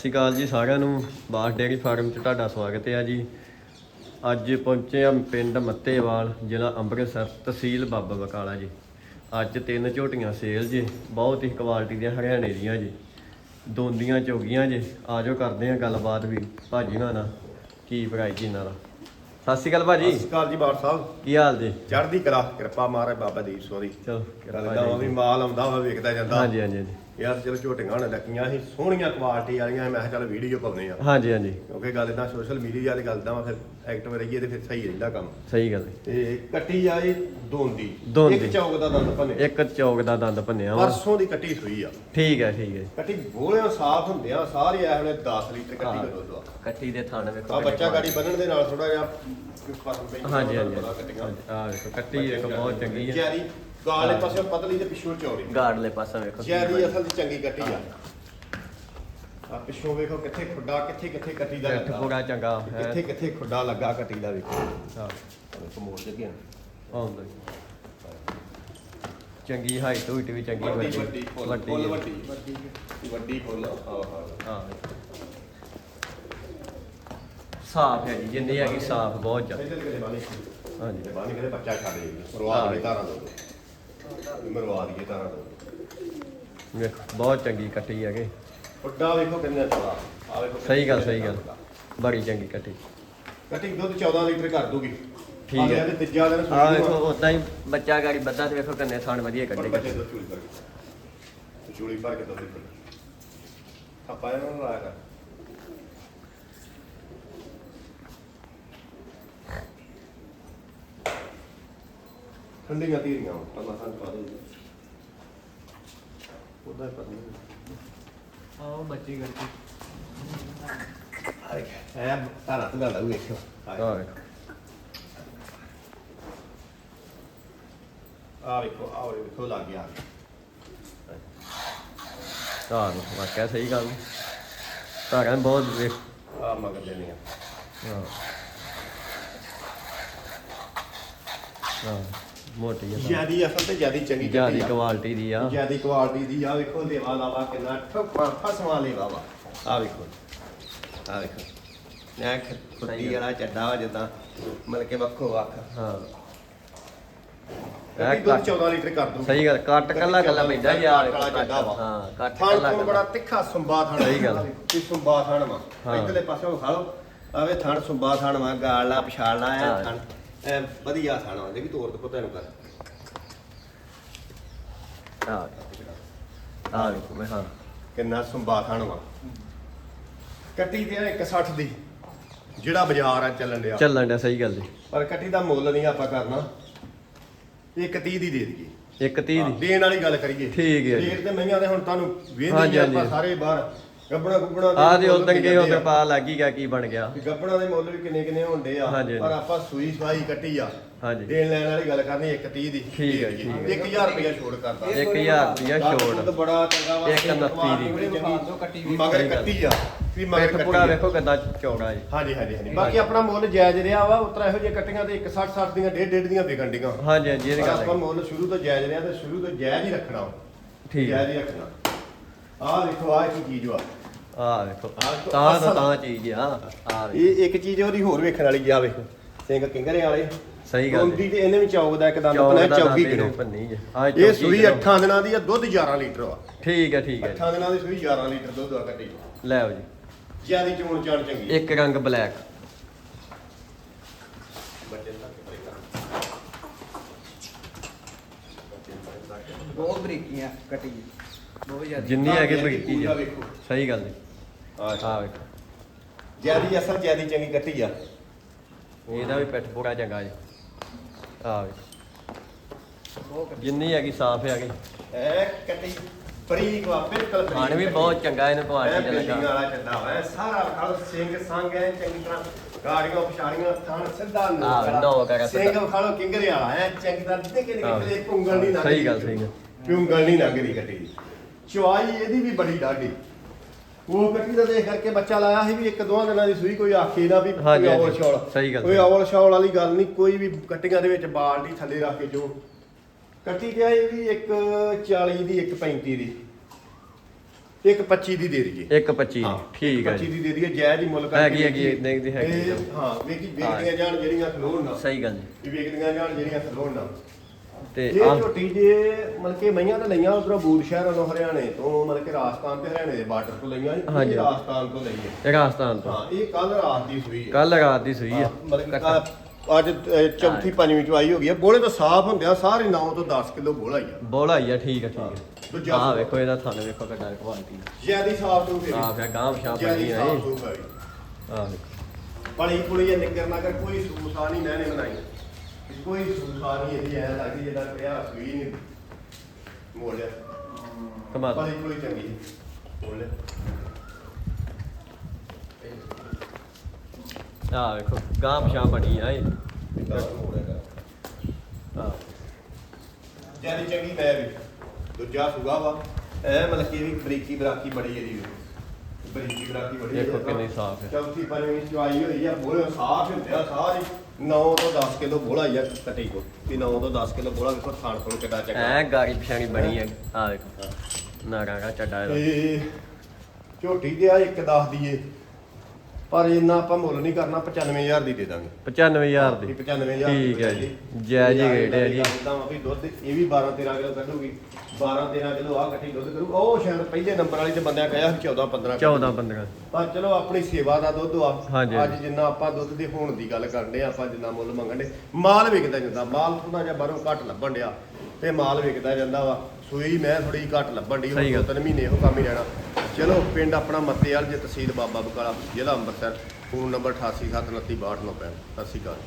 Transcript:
ਸਤਿ ਸ਼੍ਰੀ ਅਕਾਲ ਜੀ ਸਾਰਿਆਂ ਨੂੰ। ਬਾਸ ਡੇਅਰੀ ਫਾਰਮ 'ਚ ਤੁਹਾਡਾ ਸਵਾਗਤ ਹੈ ਜੀ। ਅੱਜ ਪਹੁੰਚੇ ਹਾਂ ਪਿੰਡ ਮੱਤੇਵਾਲ ਜ਼ਿਲ੍ਹਾ ਅੰਮ੍ਰਿਤਸਰ ਤਹਿਸੀਲ ਬਾਬਾ ਬਕਾਲਾ ਜੀ। ਅੱਜ ਤਿੰਨ ਝੋਟੀਆਂ ਸੇਲ ਜੀ ਬਹੁਤ ਹੀ ਕੁਆਲਿਟੀ ਦੀਆਂ ਹਰਿਆਣੇ ਦੀਆਂ ਜੀ। ਦੋਂਦੀਆਂ ਚੋਗੀਆਂ ਜੀ। ਆਜੋ ਕਰਦੇ ਹਾਂ ਗੱਲਬਾਤ ਵੀ। ਭਾਜੀਆਂ ਨਾਲ ਕੀ ਪ੍ਰਾਈਸ ਜੀ ਇਹਨਾਂ ਦਾ? ਸਤਿ ਸ਼੍ਰੀ ਅਕਾਲ ਸਤਿ ਭਾਜੀ ਸ਼੍ਰੀ ਅਕਾਲ ਜੀ ਬਾੜ ਸਾਹਿਬ। ਕੀ ਹਾਲ ਜੀ? ਚੜ੍ਹਦੀ ਕਲਾ ਕਿਰਪਾ ਮਾਰੇ ਬਾਬਾ ਦੀਪ ਸੋਰੀ ਚਲੋ ਗੱਲ ਦਾ ਵੀ ਮਾਲ ਆਉਂਦਾ ਵਾ ਵੇਖਦਾ ਜਾਂਦਾ। ਹਾਂਜੀ ਹਾਂਜੀ ਹਾਂਜੀ। ਯਾਰ ਚਲੋ ਝੋਟੀਆਂ ਹੁਣ ਲੱਗੀਆਂ ਸੀ ਸੋਹਣੀਆਂ ਕੁਆਲਿਟੀ ਵਾਲੀਆਂ ਮੈਂ ਕਿਹਾ ਚੱਲ ਵੀਡੀਓ ਪਾਉਨੇ ਆ ਹਾਂਜੀ ਹਾਂਜੀ। ਕਿਉਂਕਿ ਗੱਲ ਇਦਾਂ ਸੋਸ਼ਲ ਮੀਡੀਆ ਵਾਲੀ ਗੱਲ ਦਾ ਵਾ ਫਿਰ ਐਕਟਿਵ ਰਹੀਏ ਤੇ ਫਿਰ ਸਹੀ ਰਹਿੰਦਾ ਕੰਮ। ਸਹੀ ਗੱਲ ਹੈ। ਤੇ ਕੱਟੀ ਆਈ ਦੋਂਦੀ ਦੋਂਦੀ। ਇੱਕ ਚੌਕ ਦਾ ਦੰਦ ਭੰਨੇ ਇੱਕ ਚੌਕ ਦਾ ਦੰਦ ਭੰਨਿਆ ਵਾ। ਪਰਸੋਂ ਦੀ ਕੱਟੀ ਸੂਈ ਆ। ਠੀਕ ਹੈ ਠੀਕ ਹੈ। ਕੱਟੀ ਬੋਲਿਆਂ ਸਾਫ਼ ਹੁੰਦਿਆਂ ਸਾਰੇ ਐ ਹੁਣੇ 10 ਲੀਟਰ ਕੱਟੀ। ਦਾ ਦੁੱਧ ਆ ਕੱਟੀ ਦੇ ਥਣ ਵੇਖੋ ਆ ਬੱਚਾ ਗਾੜੀ ਬੰਨਣ ਦੇ ਨਾਲ ਥੋੜਾ ਜਿਹਾ ਫ਼ਰਕ ਪੈਂਦਾ ਹਾਂਜੀ ਹਾਂਜੀ। ਕੱਟੀਆਂ। ਆ ਵੇਖੋ ਕੱਟੀ ਇੱਕ ਬਹੁਤ ਚੰਗੀ ਹੈ ਜੈਰੀ ਗਾਲੇ ਪਾਸੇ ਪਤਲੀ ਤੇ ਪਿੱਛੋਂ ਚੌੜੀ। ਗਾੜਲੇ ਪਾਸਾ ਵੇਖੋ ਜੈਰੀ ਅਸਲ ਦੀ ਚੰਗੀ ਕੱਟੀ ਆ। ਆ ਪਿੱਛੋਂ ਵੇਖੋ ਕਿੱਥੇ ਖੁੱਡਾ ਕਿੱਥੇ ਕਿੱਥੇ ਕੱਟੀ ਦਾ ਲੱਗਾ। ਪੂਰਾ ਚੰਗਾ ਹੈ। ਕਿੱਥੇ ਕਿੱਥੇ ਖੁੱਡਾ ਲੱਗਾ ਕੱਟੀ ਦਾ ਵੇਖੋ। ਹਾਂ। ਵੇਖੋ ਮੋੜ ਜਗੇ ਆਉਂਦਾ ਜੀ। ਚੰਗੀ ਹਾਈਟ ਹੂਟ ਵੀ ਚੰਗੀ ਵੱਡੀ ਵੱਡੀ। ਫੁੱਲ ਫੁੱਲ। ਵੱਡੀ। ਵੱਡੀ ਵੱਡੀ ਫੁੱਲ ਹਾਂ ਹਾਂ ਹਾਂ। ਸਾਫ਼ ਹੈ ਜੀ ਜਿੰਨੀ ਹੈਗੀ ਸਾਫ਼ ਬਹੁਤ ਜ਼ਿਆਦਾ। ਇੱਧਰ ਕਿਤੇ ਬਾਨੀ ਹਾਂਜੀ। ਬਾਨੀ ਕਿਤੇ ਬੱਚਾ ਛੱਡ ਦੇ ਮਰਵਾ ਦੇ ਤਾਰਾਂ ਦੋ। ਮਰਵਾ ਦਈਏ ਤਾਰਾਂ ਦੋ ਵੇਖੋ ਬਹੁਤ ਚੰਗੀ ਕੱਟੀ ਹੈਗੇ। ਖੁੱਡਾ ਵੇਖੋ ਕਿੰਨਾ ਚੌੜਾ। ਆ ਵੇਖੋ ਸਹੀ ਗੱਲ ਸਹੀ ਗੱਲ। ਬੜੀ ਚੰਗੀ ਕੱਟੀ। ਕੱਟੀ ਦੁੱਧ 14 ਲੀਟਰ ਕਰ ਦੂਗੀ। ਠੀਕ ਹੈ। ਤੇ ਤੀਜਾ ਦਿਨ ਆ ਵੇਖੋ ਉਦਾਂ ਹੀ ਬੱਚਾ ਗਾੜੀ ਬੱਦਾ ਤੇ ਵੇਖੋ ਕੰਨੇ ਥਣ ਵਧੀਆ ਕੱਢੇ ਬੱਚੇ ਤੋਂ ਚੂਲੀ ਭਰ ਕੇ। ਚੂਲੀ ਭਰ ਕੇ ਦੁੱਧ ਆਪਾਂ ਇਹਨਾਂ ਨੂੰ ਲਾਇਆ ਕਰ। ਠੰਡੀਆਂ ਧੀਰੀਆਂ ਪੱਲਾ ਸੰਗ ਪਾ ਦੋ ਉਹਦਾ ਹੀ ਪਤਾ ਨਹੀਂ। ਆਓ ਬੱਚੀ ਕਰਕੇ। ਆਏ ਐ ਤਾਰਾ ਤਗਾ ਲਾ ਵੇਖੋ ਆ ਵੇਖੋ। ਆ ਵੇਖੋ ਆ ਵੇਖੋ ਲੱਗ ਗਿਆ। ਆ ਵੇਖੋ ਵਾਕਿਆ ਸਹੀ ਗੱਲ। ਧਾਰਾਂ ਬਹੁਤ ਵੇਖ ਆ ਮਗਰ ਦੇਣੀ ਆ ਹਾਂ ਹਾਂ ਮੋਟੀ ਹੈ ਜਿਆਦੀ ਅਸਲ ਤੇ ਜਿਆਦੀ ਚੰਗੀ ਜਿਆਦੀ ਆ। ਕੁਆਲਿਟੀ ਦੀ ਆ। ਜਿਆਦੀ ਕੁਆਲਿਟੀ ਦੀ ਆ ਵੇਖੋ ਲੇਵਾ ਲਾਵਾ ਕਿੰਨਾ ਠੱਪਾ ਫਸਵਾ ਲੇਵਾ ਵਾ। ਆ ਵੇਖੋ ਆ ਵੇਖੋ ਨਾ ਖੁੱਡੀ ਵਾਲਾ ਚੱਡਾ ਵਾ ਜਿੱਦਾਂ ਮਤਲਬ ਕਿ ਵੱਖੋ ਵੱਖ। ਹਾਂ। ਦੁੱਧ 14 ਲੀਟਰ ਕਰ ਦੂੰ ਸਹੀ ਗੱਲ ਕੱਟ ਕੱਲਾ ਕੱਲਾ ਪੈਂਦਾ ਯਾਰ। ਹਾਂ ਕੱਟ ਕੱਲਾ ਤੋਂ ਬੜਾ ਤਿੱਖਾ ਸੁੰਬਾ ਥਣ ਸਹੀ ਗੱਲ। ਕੀ ਸੁੰਬਾ ਥਣ ਵਾ। ਇਧਰਲੇ ਪਾਸੇ ਖਾ ਲਓ ਆਵੇ ਥਣ ਸੁੰਬਾ ਥਣ ਵਾ ਗਾਲਾ ਪਛਾੜਨਾ ਐ ਹਾਂ। ਥਣ। ਐ ਵਧੀਆ ਥਣ ਵਾ ਦੇ ਵੀ ਤੋੜ ਤੇ ਪਤਾ ਨੂੰ ਕਰ। ਹਾਂ ਆ ਵੇਖੋ ਮੈਂ ਹਾਂ। ਕਿੰਨਾ ਸੁੰਬਾ ਥਣ ਵਾ। ਕੱਟੀ ਤੇ 160 ਦੀ ਜਿਹੜਾ ਬਾਜ਼ਾਰ ਆ ਚੱਲਣ ਡਿਆ। ਚੱਲਣ ਦਾ ਸਹੀ ਗੱਲ ਜੀ ਪਰ ਕੱਟੀ ਦਾ ਮੁੱਲ ਨਹੀਂ ਆਪਾਂ ਕਰਨਾ। ਇੱਕ 30 ਦੀ ਦੇ ਦਈਏ। ਇੱਕ 30 ਦੀ। ਦੇਣ ਵਾਲੀ ਗੱਲ ਕਰੀਏ। ਠੀਕ ਹੈ ਜੀ। ਰੇਟ ਤੇ ਮਈਆਂ ਦੇ ਹੁਣ ਤੁਹਾਨੂੰ ਆਪਾਂ। ਸਾਰੇ ਬਾਹਰ। ਗੱਬਣਾ ਗੁੱਬਣਾ ਆ ਦੇ ਉਦੋਂ ਕੇ ਉਦੋਂ ਪਾ ਲੱਗ ਹੀ ਗਿਆ ਕੀ ਬਣ ਗਿਆ। ਵੀ ਗੱਬਣਾ ਦੇ ਮੁੱਲ ਵੀ ਕਿੰਨੇ ਕਿੰਨੇ ਹੁੰਦੇ ਆ। ਹਾਂਜੀ, ਪਰ ਹਾਂਜੀ। ਆਪਾਂ ਸੂਈ ਸਵਾਈ ਕੱਟੀ ਆ। ਹਾਂਜੀ। ਦੇਣ ਲੈਣ ਵਾਲੀ ਗੱਲ ਕਰਨੀ ਇੱਕ 30 ਦੀ। ਠੀਕ ਹੈ, ਠੀਕ ਹੈ। 1000 ਰੁਪਇਆ ਛੋੜ ਕਰਦਾ 1000 ਰੁਪਿਆ ਦੁੱਧ ਛੋੜ ਬੜਾ ਚੰਗਾ ਵਾ। ਇੱਕ ਉਨੱਤੀ ਦੀ। ਬੜੀ। ਮਗਰ ਸਹੀ ਗੱਲ। ਕੱਟੀ ਆ। ਵੀ ਮਗਰ ਪਿੱਠ ਕੱਟੀ ਪੂਰਾ ਆ। ਵੇਖੋ ਕਿੰਨਾ ਚੌੜਾ ਜੀ ਹਾਂਜੀ ਹਾਂਜੀ ਹਾਂਜੀ। ਬਾਕੀ ਆਪਣਾ ਮੁੱਲ ਜਾਇਜ਼ ਰਿਹਾ ਵਾ ਉਤਰਾ ਇਹੋ ਜਿਹੇ ਕੱਟੀਆਂ ਤੇ 160 60 ਦੀਆਂ ਡੇਢ ਡੇਢ ਦੀਆਂ ਵਿਕਣ ਡੀਆਂ। ਹਾਂਜੀ ਹਾਂਜੀ ਇਹਦੀ ਪਰ ਗੱਲ ਆਪਾਂ ਹੈ ਮੁੱਲ ਸ਼ੁਰੂ ਤੋਂ ਜਾਇਜ਼ ਰਿਹਾ ਤੇ ਸ਼ੁਰੂ ਤੋਂ ਜਾਇਜ਼ ਹੀ ਰੱਖਣਾ ਵਾ। ਠੀਕ ਜਾਇਜ਼ ਹੈ ਹੀ ਰੱਖਣਾ। ਆਹ ਦੇਖੋ ਆਹ ਕੀ ਚੀਜ਼ ਵਾ। ਆ ਵੇਖੋ। ਤਾਂ। ਤਾਂ ਚੀਜ਼ ਆ। ਆ ਵੇਖੋ। ਇਹ ਇੱਕ ਚੀਜ਼ ਉਹਦੀ ਹੋਰ ਵੇਖਣ ਵਾਲੀ ਆ ਵੇਖੋ। ਸਿੰਘ ਕਿੰਗਰੇ ਵਾਲੇ। ਸਹੀ ਗੱਲ ਹੁੰਦੀ ਤੇ ਇਹਨੇ ਵੀ ਚੌਕਦਾ ਇੱਕ ਦੰਦ ਚੌਕ ਆਪਣਾ ਦਾ ਚੌਕੀ ਦੰਦ ਕਿਲੋ। ਪੰਨੀ ਜੇ। ਆ ਇਹ ਸੂਈ 8 ਦਿਨਾਂ ਦੀ ਆ ਦੁੱਧ 11 ਲੀਟਰ ਵਾ। ਠੀਕ ਹੈ ਠੀਕ ਹੈ। 8 ਦਿਨਾਂ ਦੀ ਸੂਈ 11 ਲੀਟਰ ਦੁੱਧ ਆ ਜੀ। ਲੈ ਆਓ ਜੀ। ਜਿਆਦੀ ਚੋਣ ਚਾਣ ਚੰਗੀ ਇੱਕ ਰੰਗ ਬਲੈਕ। ਬਹੁਤ ਬਰੀਕੀਆਂ ਕੱਟੀ ਜੀ। ਬਹੁਤ ਜ਼ਿਆਦਾ। ਜਿੰਨੀ ਹੈਗੀ ਬਰੀਕੀ ਜੀ। ਵੇਖੋ। ਸਹੀ ਗੱਲ ਜੀ ਆ ਵੇਖੋ ਜਿਆਦੀ ਅਸਲ ਜਿਆਦੀ ਚੰਗੀ ਕੱਟੀ ਆ ਇਹਦਾ ਵੀ ਪਿੱਠ ਪੂਰਾ ਚੰਗਾ ਜੀ ਆ ਵੇਖੋ ਕੱਟੀ ਜਿੰਨੀ ਹੈਗੀ ਸਾਫ਼ ਹੈਗੀ ਐ ਕੱਟੀ ਬਰੀਕ ਵਾ ਬਿਲਕੁਲ ਬਰੀਕ ਖਾਣ ਵੀ ਕੱਟੀ। ਬਹੁਤ ਚੰਗਾ ਇਹਨੂੰ ਕੁਆਲਿਟੀ ਦਾ ਲੱਗਾ ਵਾਲਾ ਵਾ ਐ ਸਾਰਾ ਖਾਲ ਸਿੰਘ ਸੰਗ ਐ ਚੰਗੀ ਤਰ੍ਹਾਂ ਗਾੜੀਆਂ ਪਛਾੜੀਆਂ ਥਾਣ ਸਿੱਧਾ ਵਾਲਾ। ਨੋਕ ਹੈਗਾ ਸਿੱਧਾ। ਸਿੰਘ ਖਾਲੋ ਕਿੰਗਰੇ ਵਾਲਾ ਐ ਚੰਗੀ ਤਰ੍ਹਾਂ ਨਿੱਕੇ ਆਹ, ਕਿਤੇ ਉਂਗਲ ਨਹੀਂ ਲੰਘਦੀ ਸਹੀ ਗੱਲ, ਸਹੀ ਗੱਲ। ਉਂਗਲ ਨਹੀਂ ਲੰਘਦੀ ਕੱਟੀ ਦੀ। ਚੁਆਈ ਇਹਦੀ ਵੀ ਬੜੀ ਡਾਢੀ ਉਹ ਕੱਟੀ ਦਾ ਦੇਖ ਕਰਕੇ ਬੱਚਾ ਲਾਇਆ ਸੀ ਵੀ ਇੱਕ ਦੋ ਦਿਨਾਂ ਦੀ ਸੂਈ ਕੋਈ ਆਖੇ ਨਾ ਵੀ ਹਾਂਜੀ, ਕੋਈ ਹਾਂਜੀ। ਔਲ ਛੌਲ ਸਹੀ ਗੱਲ। ਕੋਈ ਔਲ ਛੌਲ ਵਾਲੀ ਗੱਲ ਨਹੀਂ ਕੋਈ ਵੀ ਕੱਟੀਆਂ ਦੇ ਵਿੱਚ ਬਾਲਟੀ ਥੱਲੇ ਰੱਖ ਕੇ ਜੋ। ਕੱਟੀ ਗਿਆ ਇਹ ਵੀ ਇੱਕ 40 ਦੀ ਇੱਕ 35 ਦੀ। ਇੱਕ 25 ਦੀ ਦੇ ਦਈਏ। ਇੱਕ 25 ਹਾਂ, ਠੀਕ ਹੈ 25 ਜੀ। ਦੀ ਦੇ ਦਈਏ ਜਾਇਜ਼ ਹੀ ਮੁੱਲ ਹੈਗੀ, ਹੈਗੀ, ਨਹੀਂ ਦੀ ਹੈਗੀ ਆ। ਹਾਂ ਵੇਖੀ ਵੇਖਦੀਆਂ ਜਾਣ ਜਿਹੜੀਆਂ ਖਲੋਣ ਨਾ। ਸਹੀ ਗੱਲ ਜੀ। ਇਹ ਵੇਖਦੀਆਂ ਜਾਣ ਜਿਹੜੀਆਂ ਖਲੋਣ ਨਾ। ਤੇ ਇਹ ਆ ਝੋਟੀ ਜੇ ਮਤਲਬ ਕਿ ਮਈਆਂ ਤਾਂ ਲਈਆਂ ਉਧਰੋਂ ਬੂਦ ਸ਼ਹਿਰ ਵੱਲੋਂ ਹਰਿਆਣੇ ਤੋਂ ਮਤਲਬ ਕਿ ਰਾਜਸਥਾਨ ਤੇ ਹਰਿਆਣੇ ਦੇ ਬਾਰਡਰ ਤੋਂ ਲਈਆਂ ਇਹ ਹਾਂਜੀ। ਰਾਜਸਥਾਨ ਤੋਂ ਲਈ ਹੈ ਇਹ ਰਾਜਸਥਾਨ ਤੋਂ। ਹਾਂ ਇਹ ਕੱਲ ਰਾਤ ਦੀ ਸੂਈ ਹੈ। ਕੱਲ ਰਾਤ ਦੀ ਸੂਈ ਆ ਹਾਂ, ਮਤਲਬ ਕਿ ਕੱਲ੍ਹ ਅੱਜ ਅ, ਚੌਥੀ ਪੰਜਵੀਂ ਚਵਾਈ ਹੋ ਗਈ ਹੈ। ਬੋਲੇ ਤਾਂ ਸਾਫ਼ ਹੁੰਦਿਆ ਸਾਰੇ 9 ਤੋਂ 10 ਕਿਲੋ ਬੋਲਾ ਹੀ ਆ। ਬੋਲਾ ਹੀ ਆ ਠੀਕ ਹੈ ਠੀਕ ਹੈ ਦੂਜਾ ਆ ਵੇਖੋ ਇਹਦਾ ਥਣ ਵੇਖੋ ਕਿੱਡਾ ਕੁਆਲਿਟੀ ਜਿਆਦੀ ਸਾਫ਼ ਤੂੰ ਤੇਰੀ ਆ ਫਿਰ ਗਾਂਵ ਜਿਆਦੀ ਬਣੀ ਆ ਸਾਫ਼ ਇਹ। ਤੂੰ ਕਰੀ ਆ ਵੇਖੋ। ਬੜੀ ਕੁੜੀ ਨਿੱਕਰ ਨਾ ਕਰ ਕੋਈ ਸੂਸਾ ਨਹੀਂ ਮੈਨੇ ਬਣਾਈ। ਕੋਈ ਸੂਸਾ ਨਹੀਂ ਇਹਦੀ ਐ ਲੱਗਦੀ ਜਿੱਦਾਂ ਪਿਆ ਸੂਈ ਨਹੀਂ ਮੋੜਿਆ ਕਮਾਲ ਬੜੀ ਕੁੜੀ ਚੰਗੀ ਬੋਲੇ ਆ ਵੇਖੋ ਗਾਂਵ ਸ਼ਾਪ ਬਣੀ ਆ ਇਹ। ਆ ਜਿਆਦੀ ਚੰਗੀ ਮੈਂ ਵੀ। ਦੂਜਾ ਸੁਗਾ ਵਾ। ਐ ਮਤਲਬ ਕਿ ਇਹ ਵੀ ਬਰੀਕੀ ਬਰਾਕੀ ਬੜੀ ਇਹਦੀ ਵੀ। ਬਰੀਕੀ ਬਰਾਕੀ ਬੜੀ ਦੇਖੋ ਇਹਦੀ। ਕਿੰਨੀ ਸਾਫ਼ ਹੈ। ਚੌਥੀ ਪੰਜਵੀਂ ਚਵਾਈ ਹੋਈ ਆ ਬੋਲੇ ਸਾਫ਼ ਹੁੰਦੇ ਆ ਸਾਰੀ 9 ਤੋਂ 10 ਕਿਲੋ ਬੋਲਾ ਹੀ ਆ ਕੱਟੀ ਕੋ ਵੀ 9 ਤੋਂ 10 ਕਿਲੋ ਬੋਲਾ ਵੇਖੋ ਥਾਣ ਕੋਲ ਕਿੱਡਾ ਚੰਗਾ। ਐ ਗਾੜੀ ਪਛਾਣੀ ਬਣੀ ਆ ਆ ਵੇਖੋ। ਨਾਗਾ ਚੱਡਾ ਇਹਦਾ। ਤੇ ਝੋਟੀ ਦੇ ਆ ਇੱਕ ਦੱਸ ਦਈਏ ਪਰ ਇੰਨਾ ਆਪਾਂ ਮੁੱਲ ਨਹੀਂ ਕਰਨਾ 95000 ਦੀ ਦੇ ਦਾਂਗੇ। 95000 ਦੀ। ਇਹ 95000 ਠੀਕ ਹੈ ਜੀ। ਜਾਇਜ਼ ਹੀ ਰੇਟ ਹੈ ਜੀ। ਤਾਂ ਵੀ ਦੁੱਧ ਇਹ ਵੀ 12 13 ਕਿਲੋ ਕੱਢੂਗੀ। 12 13 ਕਿਲੋ ਆ ਇਕੱਠੀ ਦੁੱਧ ਕਰੂ। ਉਹ ਸ਼ਾਇਦ ਪਹਿਲੇ ਨੰਬਰ ਵਾਲੀ ਤੇ ਬੰਦਿਆਂ ਕਹਿਆ 14 15 14 15 ਪਰ ਚਲੋ ਆਪਣੀ ਸੇਵਾ ਦਾ ਦੁੱਧ ਆ ਅੱਜ ਜਿੰਨਾ ਆਪਾਂ ਦੁੱਧ ਦੇ ਹੋਣ ਦੀ ਗੱਲ ਕਰਦੇ ਆ ਆਪਾਂ ਜਿੰਨਾ ਮੁੱਲ ਮੰਗਣ ਦੇ ਮਾਲ ਵਿਕਦਾ ਜਾਂਦਾ। ਮਾਲ ਥੋੜਾ ਜਿਹਾ ਬਾਹਰੋਂ ਘੱਟ ਲੱਭਣ ਡਿਆ। ਤੇ ਮਾਲ ਵਿਕਦਾ ਜਾਂਦਾ ਵਾ। ਸੂਈ ਮੈਂ ਥੋੜੀ ਘੱਟ ਲੱਭਣ ਸਹੀ ਹੁਣ। ਦੋ ਤਿੰਨ ਮਹੀਨੇ ਇਹੋ ਕੰਮ ਹੀ ਰਹਿਣਾ। ਚਲੋ ਪਿੰਡ ਆਪਣਾ ਮੱਤੇਵਾਲ ਜੇ ਤਹਿਸੀਲ ਬਾਬਾ ਬਕਾਲਾ ਜ਼ਿਲ੍ਹਾ ਅੰਮ੍ਰਿਤਸਰ। ਫੋਨ ਨੰਬਰ 8879326295 ਸਤਿ ਸ਼੍ਰੀ ਅਕਾਲ।